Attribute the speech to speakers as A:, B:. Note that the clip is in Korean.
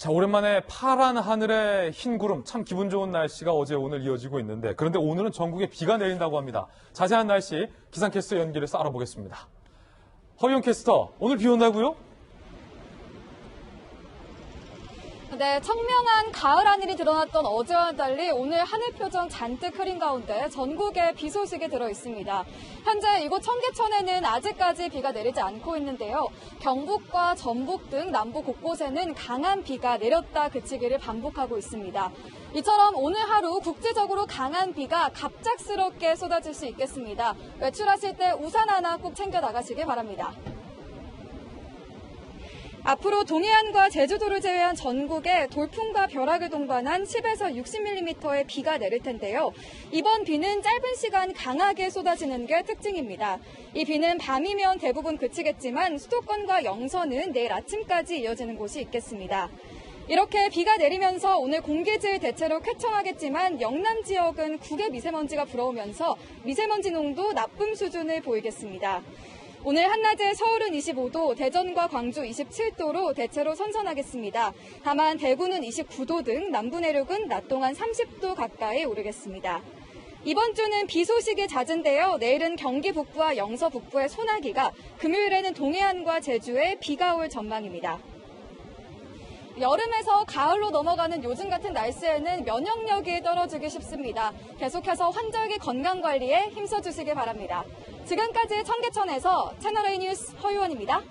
A: 자, 오랜만에 파란 하늘에 흰 구름, 참 기분 좋은 날씨가 어제 오늘 이어지고 있는데, 그런데 오늘은 전국에 비가 내린다고 합니다. 자세한 날씨 기상캐스터 연결해서 알아보겠습니다. 허용 캐스터, 오늘 비 온다고요?
B: 네, 청명한 가을 하늘이 드러났던 어제와 달리 오늘 하늘 표정 잔뜩 흐린 가운데 전국에 비 소식이 들어 있습니다. 현재 이곳 청계천에는 아직까지 비가 내리지 않고 있는데요. 경북과 전북 등 남부 곳곳에는 강한 비가 내렸다 그치기를 반복하고 있습니다. 이처럼 오늘 하루 국제적으로 강한 비가 갑작스럽게 쏟아질 수 있겠습니다. 외출하실 때 우산 하나 꼭 챙겨 나가시길 바랍니다. 앞으로 동해안과 제주도를 제외한 전국에 돌풍과 벼락을 동반한 10에서 60mm의 비가 내릴 텐데요. 이번 비는 짧은 시간 강하게 쏟아지는 게 특징입니다. 이 비는 밤이면 대부분 그치겠지만 수도권과 영서는 내일 아침까지 이어지는 곳이 있겠습니다. 이렇게 비가 내리면서 오늘 공기질 대체로 쾌청하겠지만 영남 지역은 국외 미세먼지가 불어오면서 미세먼지 농도 나쁨 수준을 보이겠습니다. 오늘 한낮에 서울은 25도, 대전과 광주 27도로 대체로 선선하겠습니다. 다만 대구는 29도 등 남부 내륙은 낮 동안 30도 가까이 오르겠습니다. 이번 주는 비 소식이 잦은데요. 내일은 경기 북부와 영서 북부의 소나기가, 금요일에는 동해안과 제주에 비가 올 전망입니다. 여름에서 가을로 넘어가는 요즘 같은 날씨에는 면역력이 떨어지기 쉽습니다. 계속해서 환절기 건강 관리에 힘써 주시기 바랍니다. 지금까지 청계천에서 채널A 뉴스 허유원입니다.